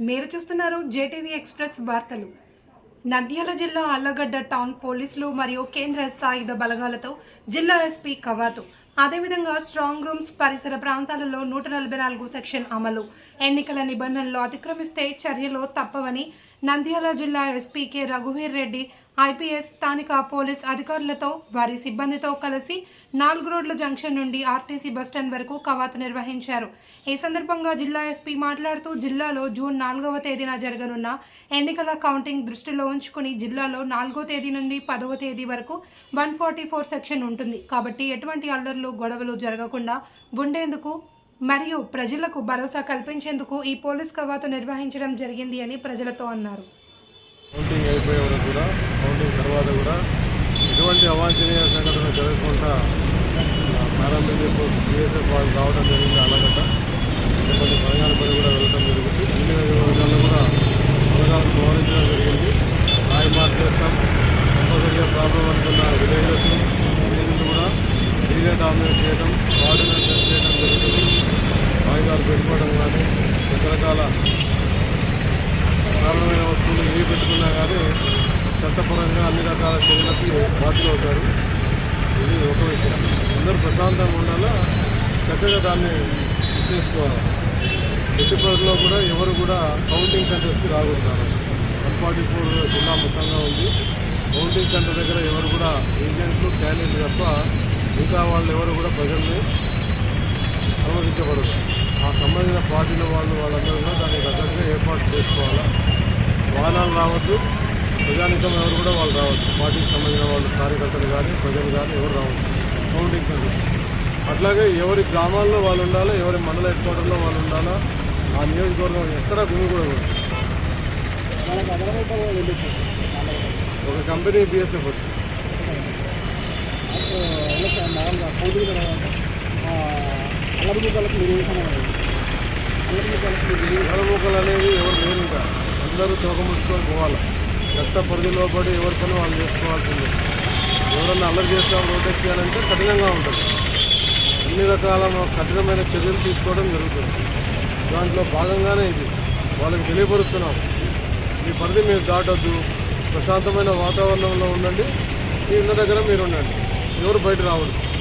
మీరు చూస్తున్నారు JTV express వార్తలు. నంద్యాల జిల్లా అల్లగడ్డ టౌన్ పోలీసులు మరియు కేంద్ర సాయుధ బలగాలతో జిల్లా ఎస్పీ కవాతు. అదేవిధంగా స్ట్రాంగ్ రూమ్స్ పరిసర ప్రాంతాలలో నూట నలభై నాలుగు సెక్షన్ అమలు. ఎన్నికల నిబంధనలు అతిక్రమిస్తే చర్యలు తప్పవని నంద్యాల జిల్లా ఎస్పీకే రఘువీర్ రెడ్డి ఐపీఎస్ స్థానిక పోలీస్ అధికారులతో వారి సిబ్బందితో కలిసి నాలుగు రోడ్ల జంక్షన్ నుండి ఆర్టీసీ బస్టాండ్ వరకు కవాతు నిర్వహించారు. ఈ సందర్భంగా జిల్లా ఎస్పీ మాట్లాడుతూ జిల్లాలో జూన్ నాలుగవ తేదీన జరగనున్న ఎన్నికల కౌంటింగ్ దృష్టిలో ఉంచుకుని జిల్లాలో నాలుగో తేదీ నుండి పదవ తేదీ వరకు వన్ ఫార్టీ ఫోర్ సెక్షన్ ఉంటుంది. కాబట్టి ఎటువంటి అల్లర్లు గొడవలు జరగకుండా ఉండేందుకు మరియు ప్రజలకు భరోసా కల్పించేందుకు ఈ పోలీస్ కవాతు నిర్వహించడం జరిగింది అని ప్రజలతో అన్నారు. కౌంటింగ్ అయిపోయే వరకు కూడా కౌంటింగ్ తర్వాత కూడా ఎటువంటి అవాంఛనీయ సంఘటన జరగకుండా పారామిలిటరీ ఫోర్స్ బీఎస్ఎఫ్ వాళ్ళు రావడం జరిగింది అలాగట ఎటువంటి పథకాల పని కూడా వెళ్ళడం జరిగింది. అన్ని నియోజకవర్గాల్లో కూడా పథకాలను గౌరవించడం జరిగింది. రాయి మార్చేస్తాం కంపల్సరిగా ప్రాబ్లం అనుకున్న విలేజెస్ విలేజెస్ కూడా ఫ్రీగా డామినేట్ చేయడం ఆర్డినెన్స్ చేయడం జరుగుతుంది. వాయిదాలు పెట్టుకోవడం కానీ రకరకాల సాధారణమైన వస్తువులు ఏవి పెట్టుకున్నా కానీ చట్టపరంగా అన్ని రకాల చర్యలకి బాధ్యులు అవుతారు. ఇది ఒక విషయం. అందరూ ప్రశాంతంగా ఉండాలా? చక్కగా దాన్ని చేసుకోవాలి? ఎట్టి కూడా ఎవరు కూడా కౌంటింగ్ సెంటర్స్కి రాకూడదు వన్ ఫార్టీ ఫోర్ జిల్లా మొత్తంగా ఉంది. కౌంటింగ్ సెంటర్ దగ్గర ఎవరు కూడా ఏజెంట్లు క్యాండిడేట్ తప్ప మిగతా వాళ్ళు ఎవరు కూడా ప్రజల్ని అనుమతించబడదు ఆ సంబంధించిన పార్టీల వాళ్ళు వాళ్ళందరూ కూడా దానికి దగ్గరగా ఏర్పాటు చేసుకోవాలా? వాహనాలు రావద్దు ప్రజానికం ఎవరు కూడా వాళ్ళు రావద్దు పార్టీకి సంబంధించిన వాళ్ళు కార్యకర్తలు కానీ ప్రజలు కానీ ఎవరు రావద్దు కౌంటింగ్ సెంటర్ అట్లాగే ఎవరి గ్రామాల్లో వాళ్ళు ఉండాలా ఎవరి మండల హెడ్ క్వార్టర్లో వాళ్ళు ఉండాలా ఆ నియోజకవర్గం ఎక్కడా గుమి కూడా ఒక కంపెనీ బిఎస్ఎఫ్ వచ్చింది ఏ ఎవరముఖలు అనేది ఎవరు లేరు ఇంకా అందరూ తోకముచ్చుకొని పోవాలి? చట్ట పరిధి పడి ఎవరి పని వాళ్ళు చేసుకోవాల్సిందే. ఎవరన్నా అల్లరి చేస్తాం రోడ్ ఎక్కాలంటే కఠినంగా ఉంటుంది. అన్ని రకాల కఠినమైన చర్యలు తీసుకోవడం జరుగుతుంది. దాంట్లో భాగంగానే ఇది. వాళ్ళకి తెలియపరుస్తున్నాం. మీ పరిధి మీరు దాటొద్దు. ప్రశాంతమైన వాతావరణంలో ఉండండి. మీ ఇళ్ళ దగ్గర మీరు ఉండండి ఎవరు బయట రావద్దు.